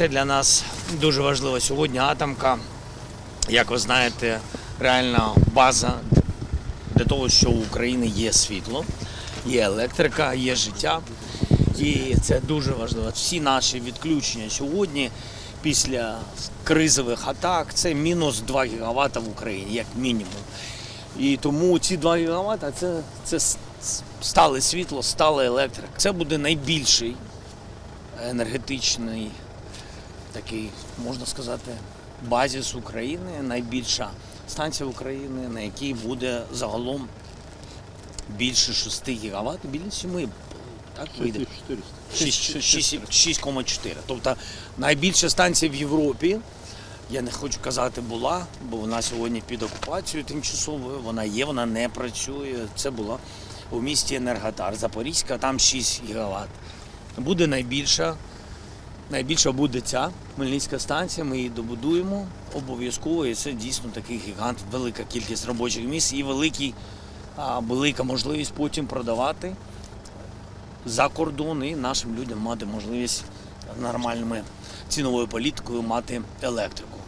Це для нас дуже важливо сьогодні. Атомка, як ви знаєте, реальна база для того, що у України є світло, є електрика, є життя. І це дуже важливо. Всі наші відключення сьогодні після кризових атак це мінус 2 ГВт в Україні, як мінімум. І тому ці 2 ГВт це, це стале світло, стала електрика. Це буде найбільший енергетичний такий, можна сказати, базіс України, найбільша станція України, на якій буде загалом більше 6 ГВт, біля 7 так вийде. 6,4. Тобто найбільша станція в Європі. Я не хочу казати була, бо вона сьогодні під окупацією тимчасовою. Вона є, вона не працює. Це була у місті Енерготар. Запорізька, там 6 ГВт. Буде найбільша. Найбільша буде ця Хмельницька станція. Ми її добудуємо обов'язково. І це дійсно такий гігант, велика кількість робочих місць і великий, велика можливість потім продавати за кордон і нашим людям мати можливість нормальними ціновою політикою мати електрику.